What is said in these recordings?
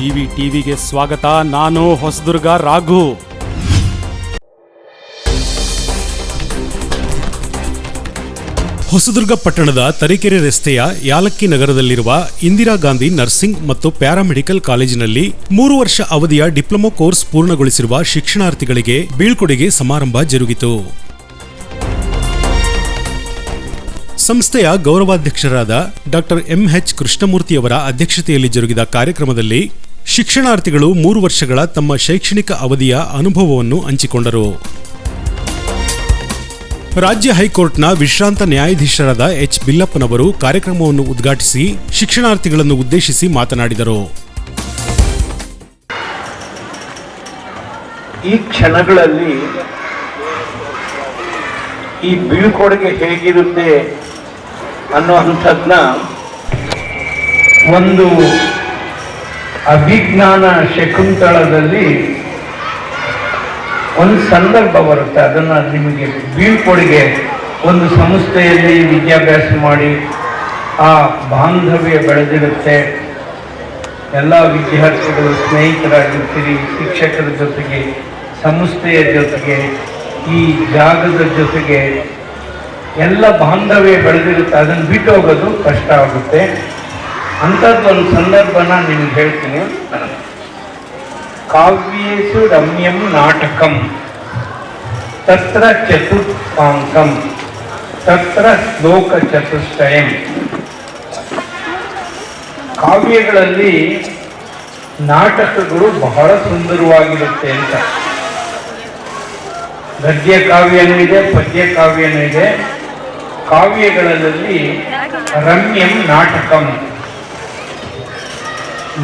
GV ಟಿವಿಗೆ ಸ್ವಾಗತ. ನಾನು ಹೊಸದುರ್ಗ ರಾಘು. ಹೊಸದುರ್ಗ ಪಟ್ಟಣದ ತರೀಕೆರೆ ರಸ್ತೆಯ ಯಾಲಕ್ಕಿ ನಗರದಲ್ಲಿರುವ ಇಂದಿರಾ ಗಾಂಧಿ ನರ್ಸಿಂಗ್ ಮತ್ತು ಪ್ಯಾರಾಮೆಡಿಕಲ್ ಕಾಲೇಜಿನಲ್ಲಿ ಮೂರು ವರ್ಷ ಅವಧಿಯ ಡಿಪ್ಲೊಮಾ ಕೋರ್ಸ್ ಪೂರ್ಣಗೊಳಿಸಿರುವ ಶಿಕ್ಷಣಾರ್ಥಿಗಳಿಗೆ ಬೀಳ್ಕೊಡುಗೆ ಸಮಾರಂಭ ಜರುಗಿತು. ಸಂಸ್ಥೆಯ ಗೌರವಾಧ್ಯಕ್ಷರಾದ ಡಾಕ್ಟರ್ ಎಂಎಚ್ ಕೃಷ್ಣಮೂರ್ತಿಯವರ ಅಧ್ಯಕ್ಷತೆಯಲ್ಲಿ ಜರುಗಿದ ಕಾರ್ಯಕ್ರಮದಲ್ಲಿ ಶಿಕ್ಷಣಾರ್ಥಿಗಳು ಮೂರು ವರ್ಷಗಳ ತಮ್ಮ ಶೈಕ್ಷಣಿಕ ಅವಧಿಯ ಅನುಭವವನ್ನು ಹಂಚಿಕೊಂಡರು. ರಾಜ್ಯ ಹೈಕೋರ್ಟ್ನ ವಿಶ್ರಾಂತ ನ್ಯಾಯಾಧೀಶರಾದ ಎಚ್. ಬಿಲ್ಲಪ್ಪನವರು ಕಾರ್ಯಕ್ರಮವನ್ನು ಉದ್ಘಾಟಿಸಿ ಶಿಕ್ಷಣಾರ್ಥಿಗಳನ್ನು ಉದ್ದೇಶಿಸಿ ಮಾತನಾಡಿದರು. ಈ ಕ್ಷಣಗಳಲ್ಲಿ ಈ ಬೀಳ್ಕೊಡುಗೆ ಹೇಗಿರುತ್ತೆ ಅನ್ನುವಂಥದ್ನ ಒಂದು ಅಭಿಜ್ಞಾನ ಶಕುಂತಳದಲ್ಲಿ ಒಂದು ಸಂದರ್ಭ ಬರುತ್ತೆ. ಅದನ್ನು ನಿಮಗೆ ಬೀಳ್ಕೊಡುಗೆ ಒಂದು ಸಂಸ್ಥೆಯಲ್ಲಿ ವಿದ್ಯಾಭ್ಯಾಸ ಮಾಡಿ ಆ ಬಾಂಧವ್ಯ ಬೆಳೆದಿರುತ್ತೆ. ಎಲ್ಲ ವಿದ್ಯಾರ್ಥಿಗಳು ಸ್ನೇಹಿತರಾಗಿರ್ತೀರಿ, ಶಿಕ್ಷಕರ ಜೊತೆಗೆ, ಸಂಸ್ಥೆಯ ಜೊತೆಗೆ, ಈ ಜಾಗದ ಜೊತೆಗೆ ಎಲ್ಲ ಬಾಂಧವ್ಯ ಬೆಳೆದಿರುತ್ತೆ. ಅದನ್ನು ಬಿಟ್ಟು ಹೋಗೋದು ಕಷ್ಟ ಆಗುತ್ತೆ. ಅಂಥದ್ದೊಂದು ಸಂದರ್ಭನ ನಿಮ್ಗೆ ಹೇಳ್ತೀನಿ. ಕಾವ್ಯೇಶು ರಮ್ಯಂ ನಾಟಕಂ, ತತ್ರ ಚತುರ್ಥಾಂಕಂ ತತ್ರ ಶ್ಲೋಕ ಚತುಷ್ಟಯಂ ಕಾವ್ಯಗಳಲ್ಲಿ ನಾಟಕಗಳು ಬಹಳ ಸುಂದರವಾಗಿರುತ್ತೆ ಅಂತ. ಗದ್ಯ ಕಾವ್ಯನೂ ಇದೆ, ಪದ್ಯ ಕಾವ್ಯನೂ ಇದೆ. ಕಾವ್ಯಗಳಲ್ಲಿ ರಮ್ಯಂ ನಾಟಕಂ.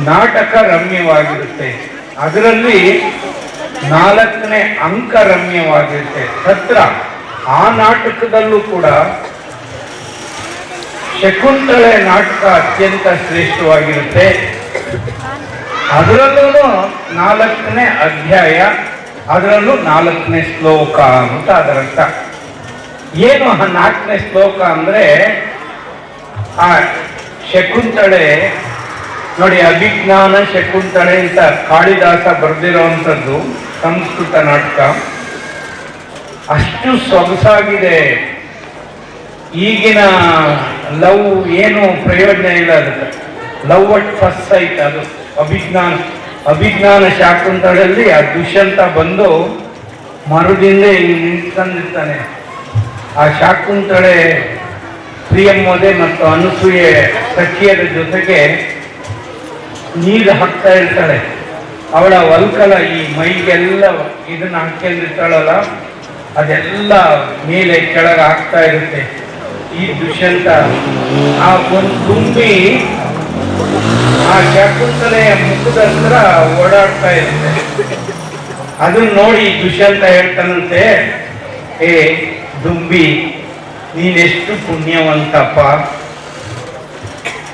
ನಾಟಕ ರಮ್ಯವಾಗಿರುತ್ತೆ. ಅದರಲ್ಲಿ ನಾಲ್ಕನೇ ಅಂಕ ರಮ್ಯವಾಗಿರುತ್ತೆ. ತತ್ರ ಆ ನಾಟಕದಲ್ಲೂ ಕೂಡ ಶಕುಂತಳೆ ನಾಟಕ ಅತ್ಯಂತ ಶ್ರೇಷ್ಠವಾಗಿರುತ್ತೆ. ಅದರಲ್ಲೂ ನಾಲ್ಕನೇ ಅಧ್ಯಾಯ, ಅದರಲ್ಲೂ ನಾಲ್ಕನೇ ಶ್ಲೋಕ ಅಂತ ಅದರರ್ಥ. ಏನು ಆ ನಾಲ್ಕನೇ ಶ್ಲೋಕ ಅಂದ್ರೆ ಆ ಶಕುಂತಳೆ ನೋಡಿ, ಅಭಿಜ್ಞಾನ ಶಕುಂತಳೆ ಅಂತ ಕಾಳಿದಾಸ ಬರೆದಿರೋವಂಥದ್ದು ಸಂಸ್ಕೃತ ನಾಟಕ. ಅಷ್ಟು ಸೊಗಸಾಗಿದೆ. ಈಗಿನ ಲವ್ ಏನು ಪ್ರಯೋಜನ ಇಲ್ಲ ಅದಕ್ಕೆ. ಲವ್ ಅಟ್ ಫಸ್ಟ್ ಸೈಟ್ ಅದು. ಅಭಿಜ್ಞಾನ ಅಭಿಜ್ಞಾನ ಶಾಕುಂತಳಲ್ಲಿ ಆ ದುಷ್ಯಂತ ಬಂದು ಮರುದಿಂದ ನಿಂತ್ಕೊಂಡಿರ್ತಾನೆ. ಆ ಶಾಕುಂತಳೆ ಪ್ರಿಯಮ್ಮೋದೆ ಮತ್ತು ಅನಸೂಯೆ ಸಖಿಯರ ಜೊತೆಗೆ ನೀರು ಹಾಕ್ತಾ ಇರ್ತಾಳೆ. ಅವಳ ಒಲ್ಕಲ ಈ ಮೈಗೆಲ್ಲ ಇದನ್ನ ಹಾಕ್ಕೊಂಡಿರ್ತಾಳಲ್ಲ ಅದೆಲ್ಲ ಮೇಲೆ ಕೆಳಗೆ ಹಾಕ್ತಾ ಇರುತ್ತೆ. ಈ ದುಷ್ಯಂತ ಆ ಒಂದು ತುಂಬಿ ಆ ಶಕುಂತಲೆಯ ಮುಖದ ಹತ್ರ ಓಡಾಡ್ತಾ ಇರುತ್ತೆ. ಅದನ್ನ ನೋಡಿ ದುಷ್ಯಂತ ಹೇಳ್ತಾನಂತೆ, ಏ ದುಂಬಿ, ನೀನೆಷ್ಟು ಪುಣ್ಯವಂತಪ್ಪ.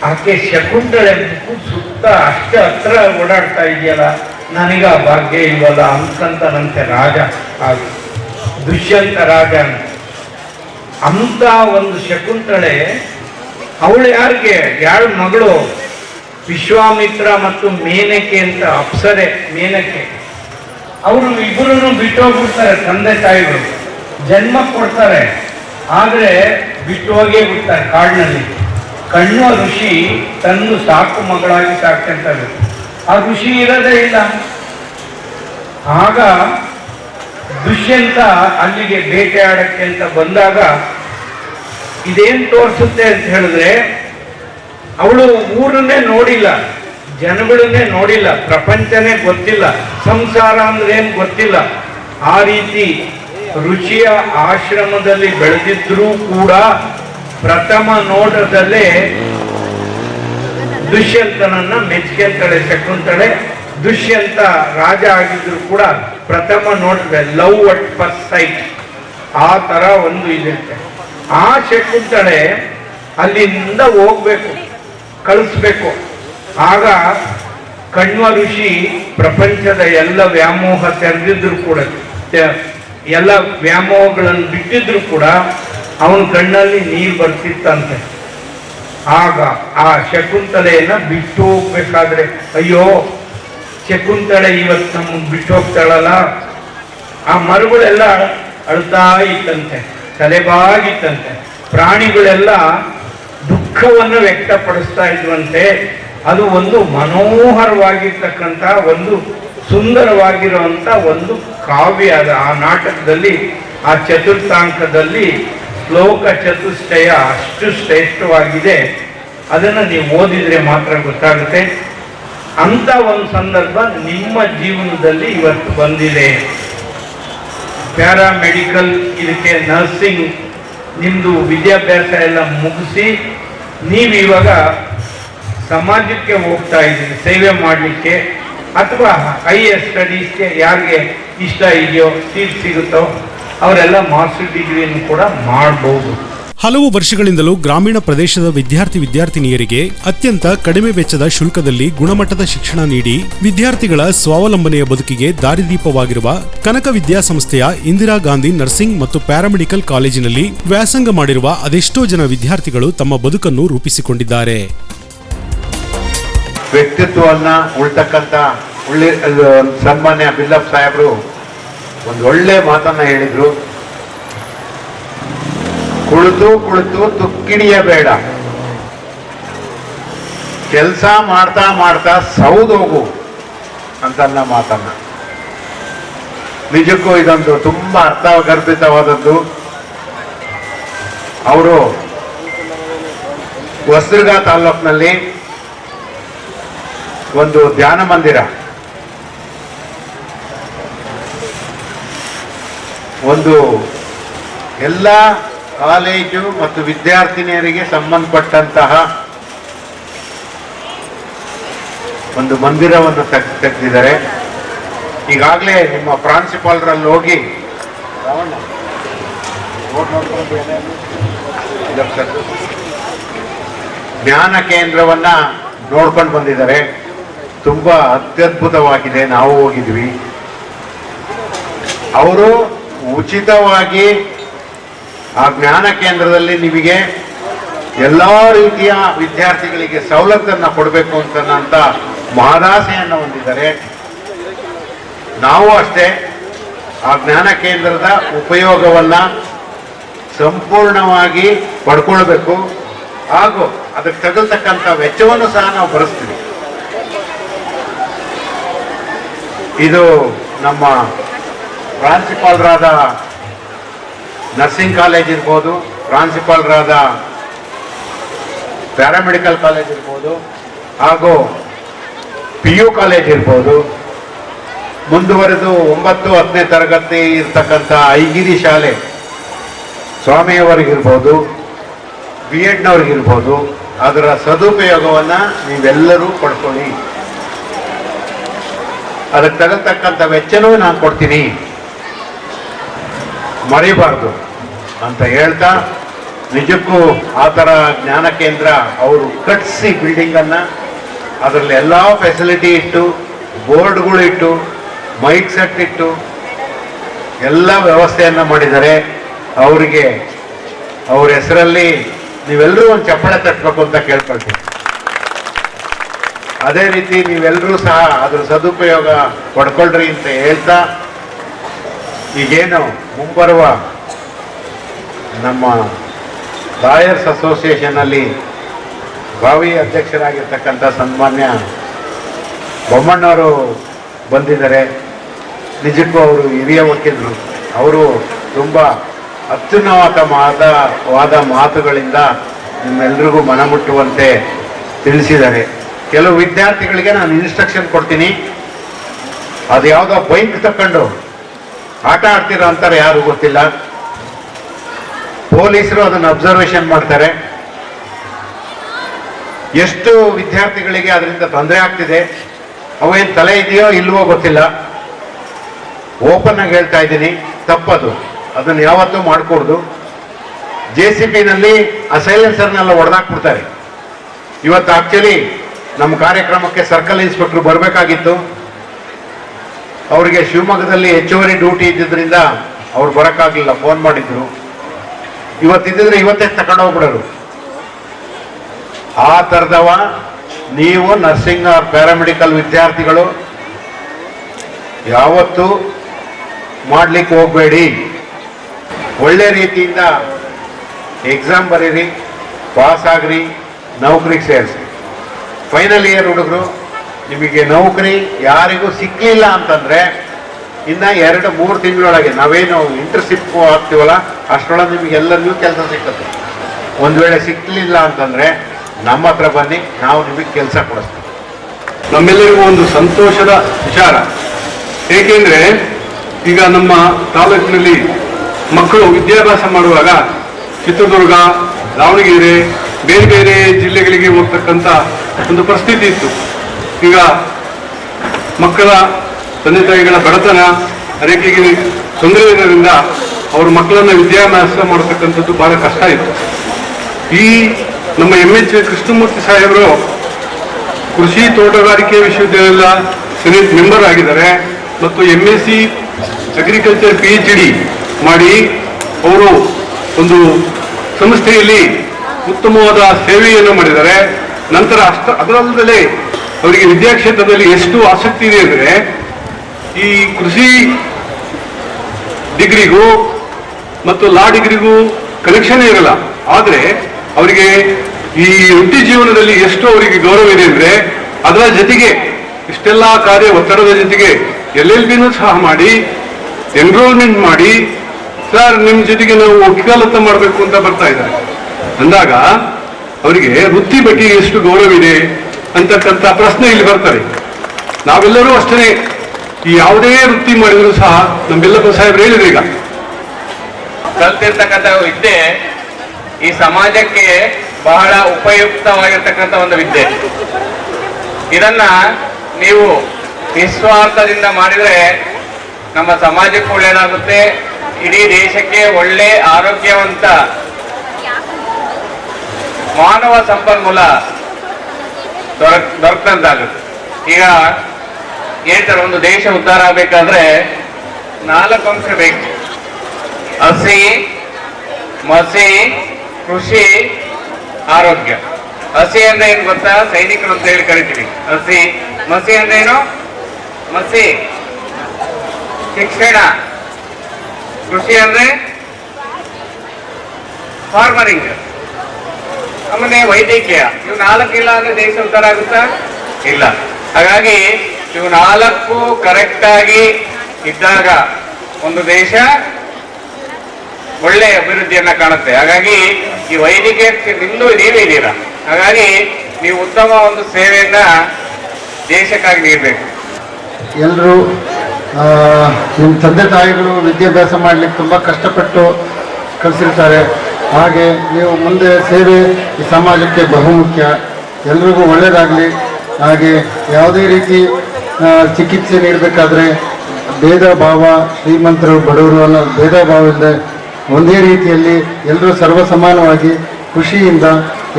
ಆಕೆ ಶಕುಂತಳೆ ಮುಖ ಸುತ್ತ ಅಷ್ಟು ಹತ್ರ ಓಡಾಡ್ತಾ ಇದೆಯಲ್ಲ, ನನಗೆ ಆ ಭಾಗ್ಯ ಇಲ್ವಲ್ಲ ಅಂಕಂತನಂತೆ ರಾಜ. ಹಾಗೆ ದುಷ್ಯಂತ ರಾಜ ಅಂತ ಅಂತ ಒಂದು ಶಕುಂತಳೆ, ಅವಳು ಯಾರಿಗೆ? ಯಾರ ಮಗಳು? ವಿಶ್ವಾಮಿತ್ರ ಮತ್ತು ಮೇನಕೆ ಅಂತ ಅಪ್ಸರೆ, ಮೇನಕೆ. ಅವರು ಇಬ್ಬರನ್ನು ಬಿಟ್ಟೋಗ್ಬಿಡ್ತಾರೆ, ತಂದೆ ತಾಯಿಗಳು. ಜನ್ಮ ಕೊಡ್ತಾರೆ, ಆದರೆ ಬಿಟ್ಟು ಹೋಗೇ ಬಿಡ್ತಾರೆ ಕಾಡಿನಲ್ಲಿ. ಕಣ್ಣು ಋಷಿ ತನ್ನ ಸಾಕು ಮಗಳಾಗಿ ಸಾಕ್ತಂತಾರೆ ಆ ಋಷಿ ಇರದೇ ಇಲ್ಲ. ಆಗ ದುಷ್ಯಂತ ಅಲ್ಲಿಗೆ ಬೇಟೆಯಾಡಕ್ಕೆ ಅಂತ ಬಂದಾಗ ಇದೇನು ತೋರಿಸುತ್ತೆ ಅಂತ ಹೇಳಿದ್ರೆ, ಅವಳು ಊರನ್ನೇ ನೋಡಿಲ್ಲ, ಜನಗಳನ್ನೇ ನೋಡಿಲ್ಲ, ಪ್ರಪಂಚನೇ ಗೊತ್ತಿಲ್ಲ, ಸಂಸಾರ ಅಂದ್ರೆ ಏನು ಗೊತ್ತಿಲ್ಲ. ಆ ರೀತಿ ರುಚಿಯ ಆಶ್ರಮದಲ್ಲಿ ಬೆಳೆದಿದ್ರೂ ಕೂಡ ಪ್ರಥಮ ನೋಟದಲ್ಲೇ ದುಷ್ಯಂತನನ್ನ ಮೆಚ್ಕೊಂತಾಳೆ ಶಕುಂತಳೆ. ದುಷ್ಯಂತ ರಾಜ ಆಗಿದ್ರು ಕೂಡ ಪ್ರಥಮ ನೋಟದ ಲವ್ ಅಟ್ ಫಸ್ಟ್ ಸೈಟ್. ಆ ತರ ಒಂದು ಇದಿರುತ್ತೆ. ಆ ಶಕುಂತಳೆ ಅಲ್ಲಿಂದ ಹೋಗ್ಬೇಕು, ಕಳಿಸ್ಬೇಕು. ಆಗ ಕಣ್ವ ಋಷಿ ಪ್ರಪಂಚದ ಎಲ್ಲ ವ್ಯಾಮೋಹ ತೆರೆದಿದ್ರು ಕೂಡ ಎಲ್ಲ ವ್ಯಾಮೋಹಗಳನ್ನು ಬಿಟ್ಟಿದ್ರು ಕೂಡ ಅವನ ಕಣ್ಣಲ್ಲಿ ನೀರು ಬರ್ತಿತ್ತಂತೆ. ಆಗ ಆ ಶಕುಂತಲೆಯನ್ನು ಬಿಟ್ಟು ಹೋಗ್ಬೇಕಾದ್ರೆ, ಅಯ್ಯೋ, ಶಕುಂತಳೆ ಇವತ್ತು ನಮಗೆ ಬಿಟ್ಟು ಹೋಗ್ತಾಳಲ್ಲ. ಆ ಮರಗಳೆಲ್ಲ ಅಳ್ತಾ ಇತ್ತಂತೆ, ತಲೆಬಾಗಿತ್ತಂತೆ. ಪ್ರಾಣಿಗಳೆಲ್ಲ ದುಃಖವನ್ನು ವ್ಯಕ್ತಪಡಿಸ್ತಾ ಇದ್ವಂತೆ. ಅದು ಒಂದು ಮನೋಹರವಾಗಿರ್ತಕ್ಕಂಥ, ಒಂದು ಸುಂದರವಾಗಿರುವಂಥ ಒಂದು ಕಾವ್ಯ ಅದು. ಆ ನಾಟಕದಲ್ಲಿ, ಆ ಚತುರ್ಥಾಂಕದಲ್ಲಿ ಶ್ಲೋಕ ಚತುಷ್ಟಯ ಅಷ್ಟು ಶ್ರೇಷ್ಠವಾಗಿದೆ. ಅದನ್ನು ನೀವು ಓದಿದ್ರೆ ಮಾತ್ರ ಗೊತ್ತಾಗುತ್ತೆ. ಅಂತ ಒಂದು ಸಂದರ್ಭ ನಿಮ್ಮ ಜೀವನದಲ್ಲಿ ಇವತ್ತು ಬಂದಿದೆ. ಪ್ಯಾರಾಮೆಡಿಕಲ್, ಇದಕ್ಕೆ ನರ್ಸಿಂಗ್ ನಿಮ್ಮದು ವಿದ್ಯಾಭ್ಯಾಸ ಎಲ್ಲ ಮುಗಿಸಿ, ನೀವು ಇವಾಗ ಸಮಾಜಕ್ಕೆ ಹೋಗ್ತಾ ಇದ್ದೀರಿ, ಸೇವೆ ಮಾಡಲಿಕ್ಕೆ, ಅಥವಾ ಹೈಯರ್ ಸ್ಟಡೀಸ್ಗೆ ಯಾರಿಗೆ ಇಷ್ಟ ಇದೆಯೋ, ಸೀಟ್ ಸಿಗುತ್ತೋ ಅವರೆಲ್ಲ ಮಾಸ್ಟರ್ ಡಿಗ್ರಿಯನ್ನು ಕೂಡ ಮಾಡಬಹುದು ಹಲವು ವರ್ಷಗಳಿಂದಲೂ ಗ್ರಾಮೀಣ ಪ್ರದೇಶದ ವಿದ್ಯಾರ್ಥಿ ವಿದ್ಯಾರ್ಥಿನಿಯರಿಗೆ ಅತ್ಯಂತ ಕಡಿಮೆ ವೆಚ್ಚದ ಶುಲ್ಕದಲ್ಲಿ ಗುಣಮಟ್ಟದ ಶಿಕ್ಷಣ ನೀಡಿ ವಿದ್ಯಾರ್ಥಿಗಳ ಸ್ವಾವಲಂಬನೆಯ ಬದುಕಿಗೆ ದಾರಿದೀಪವಾಗಿರುವ ಕನಕ ವಿದ್ಯಾಸಂಸ್ಥೆಯ ಇಂದಿರಾ ಗಾಂಧಿ ನರ್ಸಿಂಗ್ ಮತ್ತು ಪ್ಯಾರಾಮೆಡಿಕಲ್ ಕಾಲೇಜಿನಲ್ಲಿ ವ್ಯಾಸಂಗ ಮಾಡಿರುವ ಅದೆಷ್ಟೋ ಜನ ವಿದ್ಯಾರ್ಥಿಗಳು ತಮ್ಮ ಬದುಕನ್ನು ರೂಪಿಸಿಕೊಂಡಿದ್ದಾರೆ. ವ್ಯಕ್ತಿತ್ವವನ್ನು ಉಳ್ತಕ್ಕಂಥ ಸನ್ಮಾನ್ಯ ಬಿಲ್ಲಪ್ ಸಾಹೇಬರು ಒಂದು ಒಳ್ಳೆ ಮಾತನ್ನ ಹೇಳಿದ್ರು. ಕುಳಿತು ಕುಳಿತು ತುಕ್ಕಿಡಿಯಬೇಡ ಕೆಲಸ ಮಾಡ್ತಾ ಮಾಡ್ತಾ ಸೌದೋಗು ಅಂತನ್ನ ಮಾತನ್ನ. ನಿಜಕ್ಕೂ ಇದೊಂದು ತುಂಬಾ ಅರ್ಥಗರ್ಭಿತವಾದದ್ದು. ಅವರು ಹೊಸದುರ್ಗ ತಾಲ್ಲೂಕಿನಲ್ಲಿ ಒಂದು ಧ್ಯಾನ ಮಂದಿರ. ಒಂದು ಎಲ್ಲ ಕಾಲೇಜು ಮತ್ತು ವಿದ್ಯಾರ್ಥಿನಿಯರಿಗೆ ಸಂಬಂಧಪಟ್ಟಂತಹ ಒಂದು ಮಂದಿರವನ್ನು ತೆಗ್- ತೆಗೆದಿದ್ದಾರೆ. ಈಗಾಗಲೇ ನಿಮ್ಮ ಪ್ರಾಂಶುಪಾಲರಲ್ಲಿ ಹೋಗಿ ಜ್ಞಾನ ಕೇಂದ್ರವನ್ನ ನೋಡ್ಕೊಂಡು ಬಂದಿದ್ದಾರೆ. ತುಂಬಾ ಅತ್ಯದ್ಭುತವಾಗಿದೆ. ನಾವು ಹೋಗಿದ್ವಿ. ಅವರು ಉಚಿತವಾಗಿ ಆ ಜ್ಞಾನ ಕೇಂದ್ರದಲ್ಲಿ ನಿಮಗೆ ಎಲ್ಲ ರೀತಿಯ ವಿದ್ಯಾರ್ಥಿಗಳಿಗೆ ಸವಲತ್ತನ್ನು ಕೊಡಬೇಕು ಅಂತ ಮಹದಾಸೆಯನ್ನು ಹೊಂದಿದ್ದಾರೆ. ನಾವು ಅಷ್ಟೇ ಆ ಜ್ಞಾನ ಕೇಂದ್ರದ ಉಪಯೋಗವನ್ನ ಸಂಪೂರ್ಣವಾಗಿ ಪಡ್ಕೊಳ್ಬೇಕು. ಹಾಗೂ ಅದಕ್ಕೆ ತಗಲ್ತಕ್ಕಂಥ ವೆಚ್ಚವನ್ನು ಸಹ ನಾವು ಭರಿಸ್ತೀವಿ. ಇದು ನಮ್ಮ ಪ್ರಾಂಶುಪಾಲರಾದ ನರ್ಸಿಂಗ್ ಕಾಲೇಜ್ ಇರ್ಬೋದು, ಪ್ರಾಂಶುಪಾಲರಾದ ಪ್ಯಾರಾಮೆಡಿಕಲ್ ಕಾಲೇಜ್ ಇರ್ಬೋದು, ಹಾಗೂ ಪಿ ಯು ಕಾಲೇಜ್ ಇರ್ಬೋದು. ಮುಂದುವರೆದು ಒಂಬತ್ತು, ಹತ್ತನೇ ತರಗತಿ ಇರ್ತಕ್ಕಂಥ ಐಗಿರಿ ಶಾಲೆ ಸ್ವಾಮಿಯವರಿಗಿರ್ಬೋದು, ಬಿ ಎಡ್ನವ್ರಿಗಿರ್ಬೋದು. ಅದರ ಸದುಪಯೋಗವನ್ನು ನೀವೆಲ್ಲರೂ ಪಡ್ಕೊಳ್ಳಿ. ಅದಕ್ಕೆ ತಗಲ್ತಕ್ಕಂಥ ವೆಚ್ಚನೂ ನಾನು ಕೊಡ್ತೀನಿ. ಮರಿಬಾರ್ದು ಅಂತ ಹೇಳ್ತಾ ನಿಜಕ್ಕೂ ಆ ಥರ ಜ್ಞಾನ ಕೇಂದ್ರ ಅವರು ಕಟ್ಟಿಸಿ ಬಿಲ್ಡಿಂಗನ್ನು ಅದರಲ್ಲಿ ಎಲ್ಲ ಫೆಸಿಲಿಟಿ ಇಟ್ಟು ಬೋರ್ಡ್ಗಳು ಇಟ್ಟು ಮೈಕ್ ಸೆಟ್ ಇಟ್ಟು, ಎಲ್ಲ ವ್ಯವಸ್ಥೆಯನ್ನು ಮಾಡಿದ್ದಾರೆ. ಅವರಿಗೆ ಅವ್ರ ಹೆಸರಲ್ಲಿ ನೀವೆಲ್ಲರೂ ಒಂದು ಚಪ್ಪಳೆ ತಟ್ಟಬೇಕು ಅಂತ ಕೇಳ್ಕೊಳ್ತೀವಿ ಅದೇ ರೀತಿ ನೀವೆಲ್ಲರೂ ಸಹ ಅದರ ಸದುಪಯೋಗ ಪಡ್ಕೊಳ್ರಿ ಅಂತ ಹೇಳ್ತಾ ಈಗೇನು ಮುಂಬರುವ ನಮ್ಮ ಲಾಯರ್ಸ್ ಅಸೋಸಿಯೇಷನಲ್ಲಿ ಭಾವಿ ಅಧ್ಯಕ್ಷರಾಗಿರ್ತಕ್ಕಂಥ ಸನ್ಮಾನ್ಯ ಬೊಮ್ಮಣ್ಣವರು ಬಂದಿದ್ದಾರೆ. ನಿಜಕ್ಕೂ ಅವರು ಹಿರಿಯ ವಕೀಲರು. ಅವರು ತುಂಬ ಅತ್ಯುನ್ನತ ಮಾದ ವಾದ ಮಾತುಗಳಿಂದ ನಿಮ್ಮೆಲ್ರಿಗೂ ಮನಮುಟ್ಟುವಂತೆ ತಿಳಿಸಿದ್ದಾರೆ. ಕೆಲವು ವಿದ್ಯಾರ್ಥಿಗಳಿಗೆ ನಾನು ಇನ್ಸ್ಟ್ರಕ್ಷನ್ ಕೊಡ್ತೀನಿ. ಅದು ಯಾವುದೋ ಬೈಕ್ ತಕೊಂಡು ಆಟ ಆಡ್ತಿರೋ ಅಂತಾರೆ ಯಾರು ಗೊತ್ತಿಲ್ಲ. ಪೊಲೀಸರು ಅದನ್ನು ಅಬ್ಸರ್ವೇಷನ್ ಮಾಡ್ತಾರೆ. ಎಷ್ಟು ವಿದ್ಯಾರ್ಥಿಗಳಿಗೆ ಅದರಿಂದ ತೊಂದರೆ ಆಗ್ತಿದೆ, ಅವೇನು ತಲೆ ಇದೆಯೋ ಇಲ್ವೋ ಗೊತ್ತಿಲ್ಲ. ಓಪನ್ ಆಗಿ ಹೇಳ್ತಾ ಇದ್ದೀನಿ, ತಪ್ಪದು. ಅದನ್ನು ಯಾವತ್ತೂ ಮಾಡಿಕೊಡ್ದು. ಜೆ ಸಿ ಪಿನಲ್ಲಿ ಆ ಸೈಲೆನ್ಸರ್ನೆಲ್ಲ ಹೊಡೆದಾಕ್ಬಿಡ್ತಾರೆ ಇವತ್ತು ಆಕ್ಚುಲಿ ನಮ್ಮ ಕಾರ್ಯಕ್ರಮಕ್ಕೆ ಸರ್ಕಲ್ ಇನ್ಸ್ಪೆಕ್ಟರ್ ಬರಬೇಕಾಗಿತ್ತು. ಅವರಿಗೆ ಶಿವಮೊಗ್ಗದಲ್ಲಿ ಹೆಚ್ಚುವರಿ ಡ್ಯೂಟಿ ಇದ್ದಿದ್ದರಿಂದ ಅವ್ರು ಬರೋಕ್ಕಾಗಲಿಲ್ಲ ಫೋನ್ ಮಾಡಿದ್ರು. ಇವತ್ತಿದ್ದಿದ್ರೆ ಇವತ್ತೇ ತಗೊಂಡು ಹೋಗ್ಬಿಡೋರು. ಆ ಥರದವ ನೀವು ನರ್ಸಿಂಗ್ ಪ್ಯಾರಾಮೆಡಿಕಲ್ ವಿದ್ಯಾರ್ಥಿಗಳು ಯಾವತ್ತು ಮಾಡ್ಲಿಕ್ಕೆ ಹೋಗಬೇಡಿ. ಒಳ್ಳೆ ರೀತಿಯಿಂದ ಎಕ್ಸಾಮ್ ಬರೀರಿ ಪಾಸ್ ಆಗ್ರಿ, ನೌಕರಿಗೆ ಸೇರಿಸಿ. ಫೈನಲ್ ಇಯರ್ ಹುಡುಗರು ನಿಮಗೆ ನೌಕರಿ ಯಾರಿಗೂ ಸಿಕ್ಕಲಿಲ್ಲ ಅಂತಂದ್ರೆ ಇನ್ನ ಎರಡು, ಮೂರು ತಿಂಗಳೊಳಗೆ ನಾವೇನು ಇಂಟರ್ಶಿಪ್ ಆಗ್ತೀವಲ್ಲ, ಅಷ್ಟರೊಳಗೆ ನಿಮಗೆ ಎಲ್ಲರಿಗೂ ಕೆಲಸ ಸಿಕ್ಕುತ್ತೆ ಒಂದು ವೇಳೆ ಸಿಕ್ಕಲಿಲ್ಲ ಅಂತಂದ್ರೆ ನಮ್ಮ ಹತ್ರ ಬನ್ನಿ, ನಾವು ನಿಮಗೆ ಕೆಲಸ ಕೊಡಿಸ್ತೀವಿ. ನಮ್ಮೆಲ್ಲರಿಗೂ ಒಂದು ಸಂತೋಷದ ವಿಚಾರ. ಏಕೆಂದರೆ ಈಗ ನಮ್ಮ ತಾಲೂಕಿನಲ್ಲಿ ಮಕ್ಕಳು ವಿದ್ಯಾಭ್ಯಾಸ ಮಾಡುವಾಗ ಚಿತ್ರದುರ್ಗ, ದಾವಣಗೆರೆ, ಬೇರೆ ಬೇರೆ ಜಿಲ್ಲೆಗಳಿಗೆ ಹೋಗ್ತಕ್ಕಂಥ ಒಂದು ಪರಿಸ್ಥಿತಿ ಇತ್ತು. ಈಗ ಮಕ್ಕಳ ತಂದೆ ತಾಯಿಗಳ ಬಡತನ ರೇಖೆಗೆ ತೊಂದರೆ ಇರೋದ್ರಿಂದ ಅವ್ರ ಮಕ್ಕಳನ್ನ ವಿದ್ಯಾಭ್ಯಾಸ ಮಾಡತಕ್ಕಂಥದ್ದು ಬಹಳ ಕಷ್ಟ ಇತ್ತು. ಈ ನಮ್ಮ ಎಂ ಎಚ್ ಕೃಷ್ಣಮೂರ್ತಿ ಸಾಹೇಬರು ಕೃಷಿ ತೋಟಗಾರಿಕೆ ವಿಶ್ವವಿದ್ಯಾಲಯದ ಸೆನೆಟ್ ಮೆಂಬರ್ ಆಗಿದ್ದಾರೆ ಮತ್ತು M S C agriculture P H D ಮಾಡಿ ಅವರು ಒಂದು ಸಂಸ್ಥೆಯಲ್ಲಿ ಉತ್ತಮವಾದ ಸೇವೆಯನ್ನು ಮಾಡಿದ್ದಾರೆ. ನಂತರ ಅಷ್ಟ ಅದರಲ್ಲದೆ ಅವರಿಗೆ ವಿದ್ಯಾಕ್ಷೇತ್ರದಲ್ಲಿ ಎಷ್ಟು ಆಸಕ್ತಿ ಇದೆ ಅಂದರೆ ಈ ಕೃಷಿ ಡಿಗ್ರಿಗೂ ಮತ್ತು ಲಾ ಡಿಗ್ರಿಗೂ ಕನೆಕ್ಷನ್ ಇರಲ್ಲ. ಆದರೆ ಅವರಿಗೆ ಈ ವೃತ್ತಿ ಜೀವನದಲ್ಲಿ ಎಷ್ಟು ಅವರಿಗೆ ಗೌರವ ಇದೆ ಅಂದರೆ ಅದರ ಜೊತೆಗೆ ಇಷ್ಟೆಲ್ಲ ಕಾರ್ಯ ಒತ್ತಡದ ಜೊತೆಗೆ ಎಲ್ ಎಲ್ ಬಿನೂ ಸಹ ಮಾಡಿ ಎನ್ರೋಲ್ಮೆಂಟ್ ಮಾಡಿ, ಸರ್ ನಿಮ್ಮ ಜೊತೆಗೆ ನಾವು ಒಕ್ಕಲತ್ತ ಮಾಡಬೇಕು ಅಂತ ಬರ್ತಾ ಇದ್ದಾರೆ. ಅಂದಾಗ ಅವರಿಗೆ ವೃತ್ತಿ ಬಗ್ಗೆ ಎಷ್ಟು ಗೌರವ ಇದೆ? ಅಂತಕ್ಕಂಥ ಪ್ರಶ್ನೆ ಇಲ್ಲಿ ಬರ್ತಾರೆ ನಾವೆಲ್ಲರೂ ಅಷ್ಟೇ ಈ ಯಾವುದೇ ವೃತ್ತಿ ಮಾಡಿದ್ರು ಸಹ ನಮ್ಮೆಲ್ಲಪ್ಪ ಸಾಹೇಬ್ರು ಹೇಳಿದ್ರು ಈಗ. ಕಲ್ತಿರ್ತಕ್ಕಂಥ ವಿದ್ಯೆ ಈ ಸಮಾಜಕ್ಕೆ ಬಹಳ ಉಪಯುಕ್ತವಾಗಿರ್ತಕ್ಕಂಥ ಒಂದು ವಿದ್ಯೆ. ಇದನ್ನ ನೀವು ನಿಸ್ವಾರ್ಥದಿಂದ ಮಾಡಿದ್ರೆ ನಮ್ಮ ಸಮಾಜಕ್ಕೆ ಒಳ್ಳೇದಾಗುತ್ತೆ. ಇಡೀ ದೇಶಕ್ಕೆ ಒಳ್ಳೆ ಆರೋಗ್ಯವಂತ ಮಾನವ ಸಂಪನ್ಮೂಲ ದೊರಕ್ ದೊರಕಂತಾಗುತ್ತೆ ಈಗ ಹೇಳ್ತಾರೆ ಒಂದು ದೇಶ ಉದ್ಧಾರ ಆಗಬೇಕಾದ್ರೆ ನಾಲ್ಕು ಅಂಶ ಬೇಕು. ಹಸಿ, ಮಸಿ, ಕೃಷಿ, ಆರೋಗ್ಯ. ಹಸಿ ಅಂದ್ರೆ ಏನು ಗೊತ್ತಾ? ಸೈನಿಕರು ಅಂತ ಹೇಳಿ ಕರಿತೀವಿ. ಹಸಿ, ಮಸಿ ಅಂದ್ರೆ ಏನು? ಮಸಿ. ಶಿಕ್ಷಣ. ಕೃಷಿ ಅಂದ್ರೆ ಫಾರ್ಮರಿಂಗ್ ಆಮೇಲೆ ವೈದ್ಯಕೀಯ. ಇವು ನಾಲ್ಕು ಇಲ್ಲ ಅಂದ್ರೆ ದೇಶ ಉದ್ಧಾರ ಆಗುತ್ತಾ? ಇಲ್ಲ. ಹಾಗಾಗಿ ಇವು ನಾಲ್ಕು ಕರೆಕ್ಟ್ ಆಗಿ ಇದ್ದಾಗ ಒಂದು ದೇಶ ಒಳ್ಳೆ ಅಭಿವೃದ್ಧಿಯನ್ನ ಕಾಣುತ್ತೆ. ಹಾಗಾಗಿ ಈ ವೈದ್ಯಕೀಯಕ್ಕೆ ನಿಂದು ನೀವೇ ಇದ್ದೀರಾ? ಹಾಗಾಗಿ ನೀವು ಉತ್ತಮ ಒಂದು ಸೇವೆಯನ್ನ ದೇಶಕ್ಕಾಗಿ ನೀಡಬೇಕು. ಎಲ್ಲರೂ ನಿಮ್ಮ ತಂದೆ ತಾಯಿಗಳು ವಿದ್ಯಾಭ್ಯಾಸ ಮಾಡ್ಲಿಕ್ಕೆ ತುಂಬ ಕಷ್ಟಪಟ್ಟು ಕಲಿಸಿರ್ತಾರೆ. ಹಾಗೆ ನೀವು ಮುಂದೆ ಸೇವೆ ಈ ಸಮಾಜಕ್ಕೆ ಬಹುಮುಖ್ಯ. ಎಲ್ರಿಗೂ ಒಳ್ಳೆಯದಾಗಲಿ ಹಾಗೆ ಯಾವುದೇ ರೀತಿ ಚಿಕಿತ್ಸೆ ನೀಡಬೇಕಾದ್ರೆ ಭೇದ ಭಾವ, ಶ್ರೀಮಂತರು, ಬಡವರು ಅನ್ನೋ ಭೇದ ಭಾವ ಇಲ್ಲದೆ ಒಂದೇ ರೀತಿಯಲ್ಲಿ ಎಲ್ಲರೂ ಸರ್ವಸಮಾನವಾಗಿ ಖುಷಿಯಿಂದ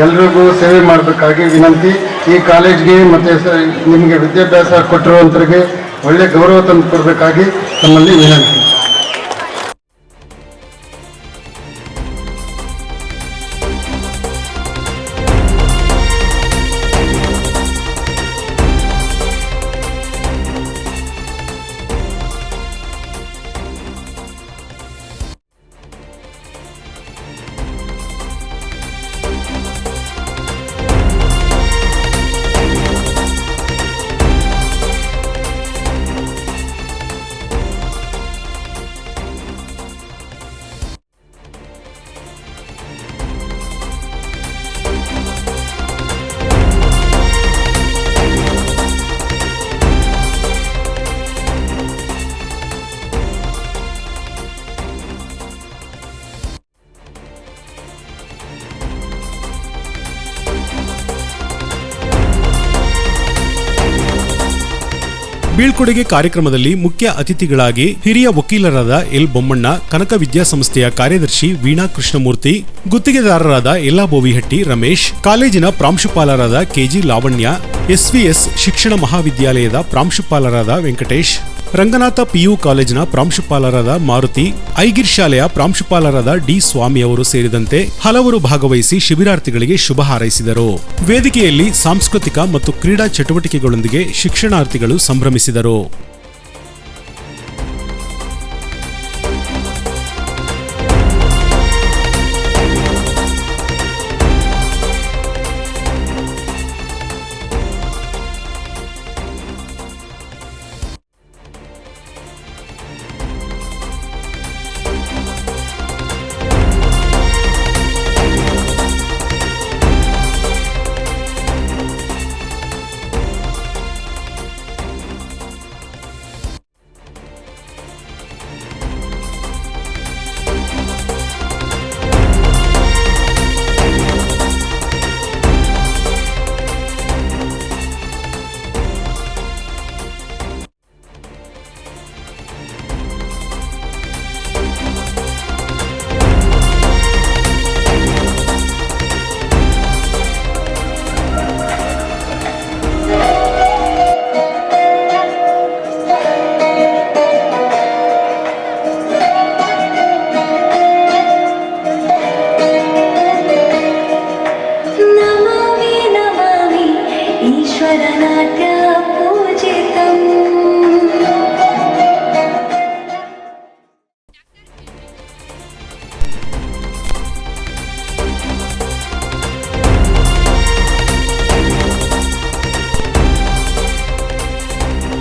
ಎಲ್ರಿಗೂ ಸೇವೆ ಮಾಡಬೇಕಾಗಿ ವಿನಂತಿ. ಈ ಕಾಲೇಜ್ಗೆ ಮತ್ತು ನಿಮಗೆ ವಿದ್ಯಾಭ್ಯಾಸ ಕೊಟ್ಟಿರುವಂಥವ್ರಿಗೆ ಒಳ್ಳೆ ಗೌರವ ತಂದು ಕೊಡಬೇಕಾಗಿ ತಮ್ಮಲ್ಲಿ ವಿನಂತಿ. ಬೀಳ್ಕೊಡುಗೆ ಕಾರ್ಯಕ್ರಮದಲ್ಲಿ ಮುಖ್ಯ ಅತಿಥಿಗಳಾಗಿ ಹಿರಿಯ ವಕೀಲರಾದ ಎಲ್ ಬೊಮ್ಮಣ್ಣ, ಕನಕ ವಿದ್ಯಾಸಂಸ್ಥೆಯ ಕಾರ್ಯದರ್ಶಿ ವೀಣಾ ಕೃಷ್ಣಮೂರ್ತಿ, ಗುತ್ತಿಗೆದಾರರಾದ ಎಲ್ಲಾ ಬೋವಿಹಟ್ಟಿ ರಮೇಶ್, ಕಾಲೇಜಿನ ಪ್ರಾಂಶುಪಾಲರಾದ ಕೆಜಿ ಲಾವಣ್ಯ ಎಸ್ವಿಎಸ್ ಶಿಕ್ಷಣ ಮಹಾವಿದ್ಯಾಲಯದ ಪ್ರಾಂಶುಪಾಲರಾದ ವೆಂಕಟೇಶ್, ರಂಗನಾಥ ಪಿಯು ಕಾಲೇಜಿನ ಪ್ರಾಂಶುಪಾಲರಾದ ಮಾರುತಿ, ಐಗಿರ್ ಶಾಲೆಯ ಪ್ರಾಂಶುಪಾಲರಾದ ಡಿ ಸ್ವಾಮಿ ಅವರು ಸೇರಿದಂತೆ ಹಲವರು ಭಾಗವಹಿಸಿ ಶಿಬಿರಾರ್ಥಿಗಳಿಗೆ ಶುಭ ಹಾರೈಸಿದರು. ವೇದಿಕೆಯಲ್ಲಿ ಸಾಂಸ್ಕೃತಿಕ ಮತ್ತು ಕ್ರೀಡಾ ಚಟುವಟಿಕೆಗಳೊಂದಿಗೆ ಶಿಕ್ಷಣಾರ್ಥಿಗಳು ಸಂಭ್ರಮಿಸಿದರು.